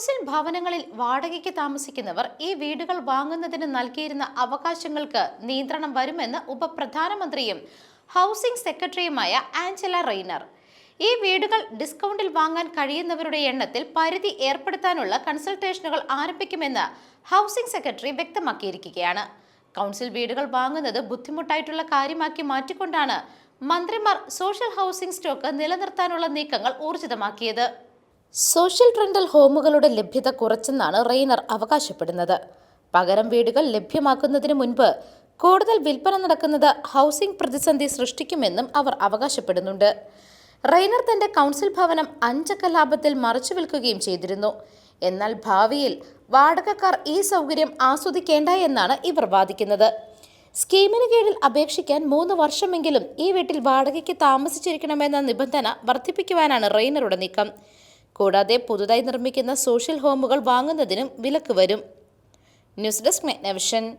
Council ഭവനങ്ങളിൽ വാടകയ്ക്ക് താമസിക്കുന്നവർ ഈ വീടുകൾ വാങ്ങുന്നതിന് നൽകിയിരുന്ന അവകാശങ്ങൾക്ക് നിയന്ത്രണം വരുമെന്ന് ഉപപ്രധാനമന്ത്രിയും ഹൗസിംഗ് സെക്രട്ടറിയുമായ ആഞ്ചല റെയ്നർ. ഈ വീടുകൾ ഡിസ്കൗണ്ടിൽ വാങ്ങാൻ കഴിയുന്നവരുടെ എണ്ണത്തിൽ പരിധി ഏർപ്പെടുത്താനുള്ള കൺസൾട്ടേഷനുകൾ ആരംഭിക്കുമെന്ന് ഹൗസിംഗ് സെക്രട്ടറി വ്യക്തമാക്കിയിരിക്കുകയാണ്. കൗൺസിൽ വീടുകൾ വാങ്ങുന്നത് ബുദ്ധിമുട്ടായിട്ടുള്ള കാര്യമാക്കി മാറ്റിക്കൊണ്ടാണ് മന്ത്രിമാർ സോഷ്യൽ ഹൗസിംഗ് സ്റ്റോക്ക് നിലനിർത്താനുള്ള നീക്കങ്ങൾ ഊർജിതമാക്കിയത്. സോഷ്യൽ റെന്റൽ ഹോമുകളുടെ ലഭ്യത കുറച്ചെന്നാണ് റെയ്നർ അവകാശപ്പെടുന്നത്. പകരം വീടുകൾ ലഭ്യമാക്കുന്നതിന് മുൻപ് കൂടുതൽ വിൽപ്പന നടക്കുന്നത് ഹൗസിംഗ് പ്രതിസന്ധി സൃഷ്ടിക്കുമെന്നും അവർ അവകാശപ്പെടുന്നുണ്ട്. റെയ്നർ തന്റെ കൗൺസിൽ ഭവനം അഞ്ചക്ക ലാഭത്തിൽ മറച്ചു വിൽക്കുകയും ചെയ്തിരുന്നു. എന്നാൽ ഭാവിയിൽ വാടകക്കാർ ഈ സൗകര്യം ആസ്വദിക്കേണ്ട എന്നാണ് ഇവർ വാദിക്കുന്നത്. സ്കീമിന് കീഴിൽ അപേക്ഷിക്കാൻ മൂന്ന് വർഷമെങ്കിലും ഈ വീട്ടിൽ വാടകയ്ക്ക് താമസിച്ചിരിക്കണമെന്ന നിബന്ധന വർദ്ധിപ്പിക്കുവാനാണ് റെയ്നറുടെ നീക്കം. കൂടാതെ പുതുതായി നിർമ്മിക്കുന്ന സോഷ്യൽ ഹോമുകൾ വാങ്ങുന്നതിനും വിലക്ക് വരും. News desk മെഗ്നവിഷൻ.